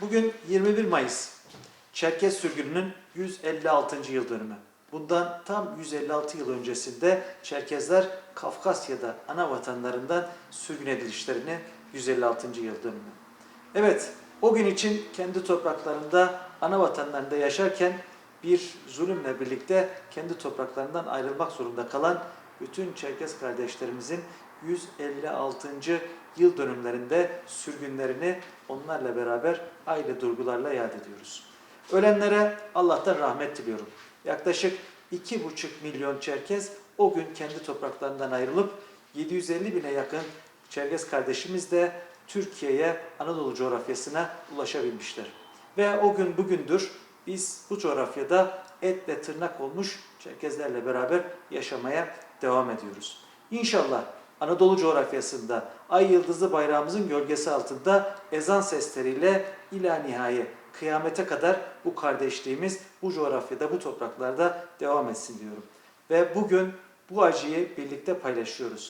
Bugün 21 Mayıs. Çerkez sürgününün 156. yıl dönümü. Bundan tam 156 yıl öncesinde Çerkezler Kafkasya'da ana vatanlarından sürgün edilişlerini 156. yıl dönümü. Evet, o gün için kendi topraklarında, ana vatanlarında yaşarken bir zulümle birlikte kendi topraklarından ayrılmak zorunda kalan bütün Çerkez kardeşlerimizin 156. yıl dönümlerinde sürgünlerini onlarla beraber aynı duygularla yad ediyoruz. Ölenlere Allah'tan rahmet diliyorum. Yaklaşık 2,5 milyon Çerkez o gün kendi topraklarından ayrılıp 750 bine yakın Çerkez kardeşimiz de Türkiye'ye, Anadolu coğrafyasına ulaşabilmişler. Ve o gün bugündür biz bu coğrafyada etle tırnak olmuş Çerkezlerle beraber yaşamaya devam ediyoruz. İnşallah Anadolu coğrafyasında ay yıldızlı bayrağımızın gölgesi altında ezan sesleriyle ila nihai kıyamete kadar bu kardeşliğimiz bu coğrafyada, bu topraklarda devam etsin diyorum. Ve bugün bu acıyı birlikte paylaşıyoruz.